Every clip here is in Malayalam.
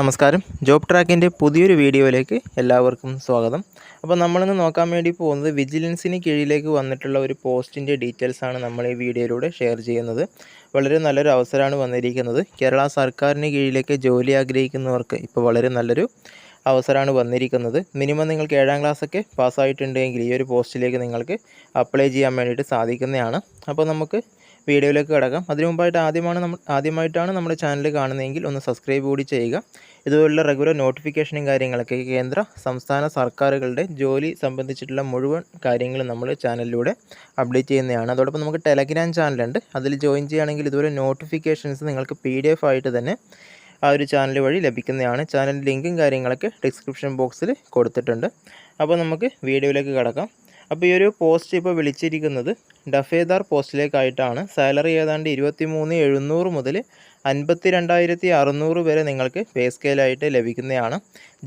നമസ്കാരം. ജോബ് ട്രാക്കിന്റെ പുതിയൊരു വീഡിയോയിലേക്ക് എല്ലാവർക്കും സ്വാഗതം. അപ്പോൾ നമ്മളിന്ന് നോക്കാൻ വേണ്ടി പോകുന്നത് വിജിലൻസിന് കീഴിലേക്ക് വന്നിട്ടുള്ള ഒരു പോസ്റ്റിന്റെ ഡീറ്റെയിൽസ് ആണ് നമ്മൾ ഈ വീഡിയോയിലൂടെ ഷെയർ ചെയ്യുന്നത്. വളരെ നല്ലൊരു അവസരമാണ് വന്നിരിക്കുന്നത്. കേരള സർക്കാരിന് കീഴിലേക്ക് ജോലി ആഗ്രഹിക്കുന്നവർക്ക് ഇപ്പോൾ വളരെ നല്ലൊരു അവസരമാണ് വന്നിരിക്കുന്നത്. മിനിമം നിങ്ങൾക്ക് ഏഴാം ക്ലാസ്സൊക്കെ പാസ്സായിട്ടുണ്ടെങ്കിൽ ഈ ഒരു പോസ്റ്റിലേക്ക് നിങ്ങൾക്ക് അപ്ലൈ ചെയ്യാൻ വേണ്ടിയിട്ട് സാധിക്കുന്നതാണ്. അപ്പോൾ നമുക്ക് വീഡിയോയിലേക്ക് കിടക്കാം. അതിനു മുമ്പായിട്ട് ആദ്യമാണ് നമ്മൾ ആദ്യമായിട്ടാണ് നമ്മുടെ ചാനൽ കാണുന്നതെങ്കിൽ ഒന്ന് സബ്സ്ക്രൈബ് കൂടി ചെയ്യുക. ഇതുപോലുള്ള റെഗുലർ നോട്ടിഫിക്കേഷനും കാര്യങ്ങളൊക്കെ കേന്ദ്ര സംസ്ഥാന സർക്കാരുകളുടെ ജോലി സംബന്ധിച്ചിട്ടുള്ള മുഴുവൻ കാര്യങ്ങളും നമ്മൾ ചാനലിലൂടെ അപ്ഡേറ്റ് ചെയ്യുന്നതാണ്. അതോടൊപ്പം നമുക്ക് ടെലഗ്രാം ചാനലുണ്ട് അതിൽ ജോയിൻ ചെയ്യുകയാണെങ്കിൽ ഇതുപോലെ നോട്ടിഫിക്കേഷൻസ് നിങ്ങൾക്ക് പി ആയിട്ട് തന്നെ ആ ഒരു ചാനൽ വഴി ലഭിക്കുന്നതാണ്. ചാനൽ ലിങ്കും കാര്യങ്ങളൊക്കെ ഡിസ്ക്രിപ്ഷൻ ബോക്സിൽ കൊടുത്തിട്ടുണ്ട്. അപ്പോൾ നമുക്ക് വീഡിയോയിലേക്ക് കിടക്കാം. അപ്പോൾ ഈ ഒരു പോസ്റ്റ് ഇപ്പോൾ വിളിച്ചിരിക്കുന്നത് ഡഫേദാർ പോസ്റ്റിലേക്കായിട്ടാണ്. സാലറി ഏതാണ്ട് ഇരുപത്തി മൂന്ന് എഴുന്നൂറ് മുതൽ അൻപത്തി രണ്ടായിരത്തി അറുന്നൂറ് വരെ നിങ്ങൾക്ക് പേ സ്കെയിലായിട്ട് ലഭിക്കുന്നതാണ്.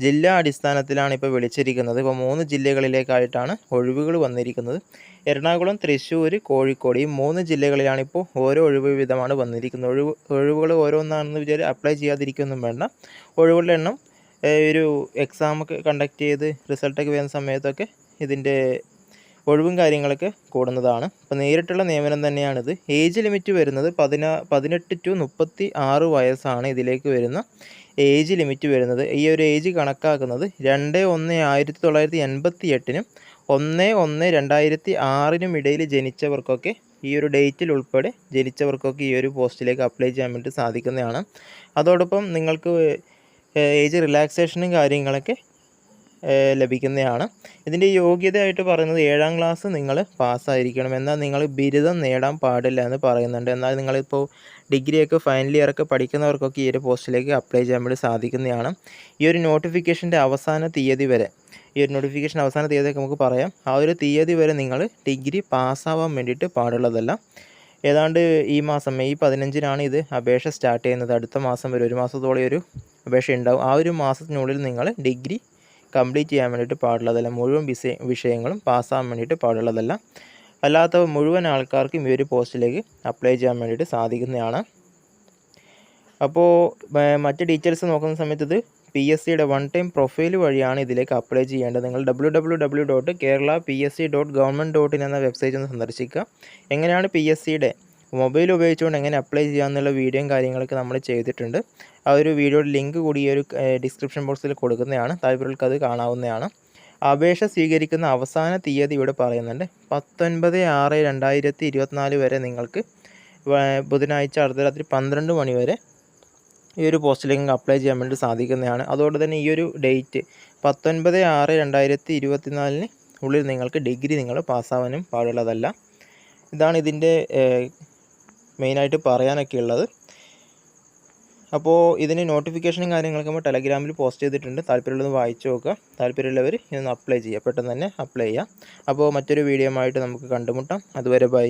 ജില്ലാ അടിസ്ഥാനത്തിലാണ് ഇപ്പോൾ വിളിച്ചിരിക്കുന്നത്. ഇപ്പോൾ മൂന്ന് ജില്ലകളിലേക്കായിട്ടാണ് ഒഴിവുകൾ വന്നിരിക്കുന്നത്. എറണാകുളം തൃശ്ശൂർ കോഴിക്കോട് ഈ മൂന്ന് ജില്ലകളിലാണ് ഇപ്പോൾ ഓരോ ഒഴിവ് വിധമാണ് വന്നിരിക്കുന്നത്. ഒഴിവ് ഒഴിവുകൾ ഓരോന്നാണെന്ന് വിചാരിച്ച് അപ്ലൈ ചെയ്യാതിരിക്കൊന്നും വേണ്ട. ഒഴിവുകളുടെ എണ്ണം ഒരു എക്സാമൊക്കെ കണ്ടക്ട് ചെയ്ത് റിസൾട്ടൊക്കെ വരുന്ന സമയത്തൊക്കെ ഇതിന്റെ ഒഴിവും കാര്യങ്ങളൊക്കെ കൂടുന്നതാണ്. അപ്പോൾ നേരിട്ടുള്ള നിയമനം തന്നെയാണിത്. ഏജ് ലിമിറ്റ് വരുന്നത് പതിനാ പതിനെട്ട് ടു മുപ്പത്തി ആറ് വയസ്സാണ് ഇതിലേക്ക് വരുന്ന ഏജ് ലിമിറ്റ് വരുന്നത്. ഈ ഒരു ഏജ് കണക്കാക്കുന്നത് രണ്ട് ഒന്ന് ആയിരത്തി തൊള്ളായിരത്തി എൺപത്തി എട്ടിനും ഒന്ന് ഒന്ന് രണ്ടായിരത്തി ആറിനും ഇടയിൽ ജനിച്ചവർക്കൊക്കെ ഈ ഒരു ഡേറ്റിൽ ഉൾപ്പെടെ ജനിച്ചവർക്കൊക്കെ ഈ ഒരു പോസ്റ്റിലേക്ക് അപ്ലൈ ചെയ്യാൻ വേണ്ടി സാധിക്കുന്നതാണ്. അതോടൊപ്പം നിങ്ങൾക്ക് ഏജ് റിലാക്സേഷനും കാര്യങ്ങളൊക്കെ ലഭിക്കുന്നതാണ്. ഇതിന്റെ യോഗ്യതയായിട്ട് പറയുന്നത് ഏഴാം ക്ലാസ് നിങ്ങൾ പാസ്സായിരിക്കണം. എന്നാൽ നിങ്ങൾ ബിരുദം നേടാൻ പാടില്ല എന്ന് പറയുന്നുണ്ട്. എന്നാൽ നിങ്ങളിപ്പോൾ ഡിഗ്രിയൊക്കെ ഫൈനൽ ഇയറൊക്കെ പഠിക്കുന്നവർക്കൊക്കെ ഈ ഒരു പോസ്റ്റിലേക്ക് അപ്ലൈ ചെയ്യാൻ വേണ്ടി സാധിക്കുന്നതാണ്. ഈ ഒരു നോട്ടിഫിക്കേഷന്റെ അവസാന തീയതി വരെ ഈ ഒരു നോട്ടിഫിക്കേഷൻ അവസാന തീയതിയൊക്കെ നമുക്ക് പറയാം. ആ ഒരു തീയതി വരെ നിങ്ങൾ ഡിഗ്രി പാസ്സാവാൻ വേണ്ടിയിട്ട് പാടുള്ളതല്ല. ഏതാണ്ട് ഈ മാസം മെയ് പതിനഞ്ചിനാണ് ഇത് അപേക്ഷ സ്റ്റാർട്ട് ചെയ്യുന്നത്. അടുത്ത മാസം വരെ ഒരു മാസത്തോളം ഒരു അപേക്ഷ ഉണ്ടാവും. ആ ഒരു മാസത്തിനുള്ളിൽ നിങ്ങൾ ഡിഗ്രി കംപ്ലീറ്റ് ചെയ്യാൻ വേണ്ടിയിട്ട് പാടുള്ളതല്ല. മുഴുവൻ വിഷയ വിഷയങ്ങളും പാസ്സാകാൻ വേണ്ടിയിട്ട് പാടുള്ളതല്ല. അല്ലാത്ത മുഴുവൻ ആൾക്കാർക്കും ഈ ഒരു പോസ്റ്റിലേക്ക് അപ്ലൈ ചെയ്യാൻ വേണ്ടിയിട്ട് സാധിക്കുന്നതാണ്. അപ്പോൾ മറ്റ് ഡീറ്റെയിൽസ് നോക്കുന്ന സമയത്ത് ഇത് പി എസ് സിയുടെ വൺ ടൈം പ്രൊഫൈൽ വഴിയാണ് ഇതിലേക്ക് അപ്ലൈ ചെയ്യേണ്ടത്. നിങ്ങൾ W W W dot Kerala P S C dot government dot in എന്ന വെബ്സൈറ്റ് ഒന്ന് സന്ദർശിക്കുക. എങ്ങനെയാണ് പി എസ് സിയുടെ മൊബൈൽ ഉപയോഗിച്ചുകൊണ്ട് എങ്ങനെ അപ്ലൈ ചെയ്യാമെന്നുള്ള വീഡിയോയും കാര്യങ്ങളൊക്കെ നമ്മൾ ചെയ്തിട്ടുണ്ട്. ആ ഒരു വീഡിയോയുടെ ലിങ്ക് കൂടി ഈ ഒരു ഡിസ്ക്രിപ്ഷൻ ബോക്സിൽ കൊടുക്കുന്നതാണ്. താല്പര്യങ്ങൾക്ക് അത് കാണാവുന്നതാണ്. അപേക്ഷ സ്വീകരിക്കുന്ന അവസാന തീയതി ഇവിടെ പറയുന്നുണ്ട്. പത്തൊൻപത് ആറ് രണ്ടായിരത്തി ഇരുപത്തിനാല് വരെ നിങ്ങൾക്ക് ബുധനാഴ്ച അർദ്ധരാത്രി പന്ത്രണ്ട് മണി വരെ ഈ ഒരു പോസ്റ്റിലേക്ക് അപ്ലൈ ചെയ്യാൻ വേണ്ടി സാധിക്കുന്നതാണ്. അതുകൊണ്ട് തന്നെ ഈ ഒരു ഡേറ്റ് പത്തൊൻപത് ആറ് രണ്ടായിരത്തി ഇരുപത്തിനാലിന് ഉള്ളിൽ നിങ്ങൾക്ക് ഡിഗ്രി നിങ്ങൾ പാസ്സാവാനും പാടുള്ളതല്ല. ഇതാണ് ഇതിന്റെ മെയിനായിട്ട് പറയാനൊക്കെ ഉള്ളത്. അപ്പോൾ ഇതിന് നോട്ടിഫിക്കേഷനും കാര്യങ്ങളൊക്കെ നമ്മൾ ടെലഗ്രാമിൽ പോസ്റ്റ് ചെയ്തിട്ടുണ്ട്. താല്പര്യമുള്ളത് വായിച്ചു നോക്കുക. താല്പര്യമുള്ളവർ ഇതൊന്ന് അപ്ലൈ ചെയ്യുക. പെട്ടെന്ന് തന്നെ അപ്ലൈ ചെയ്യുക അപ്പോൾ മറ്റൊരു വീഡിയോ ആയിട്ട് നമുക്ക് കണ്ടുമുട്ടാം. അതുവരെ ബൈ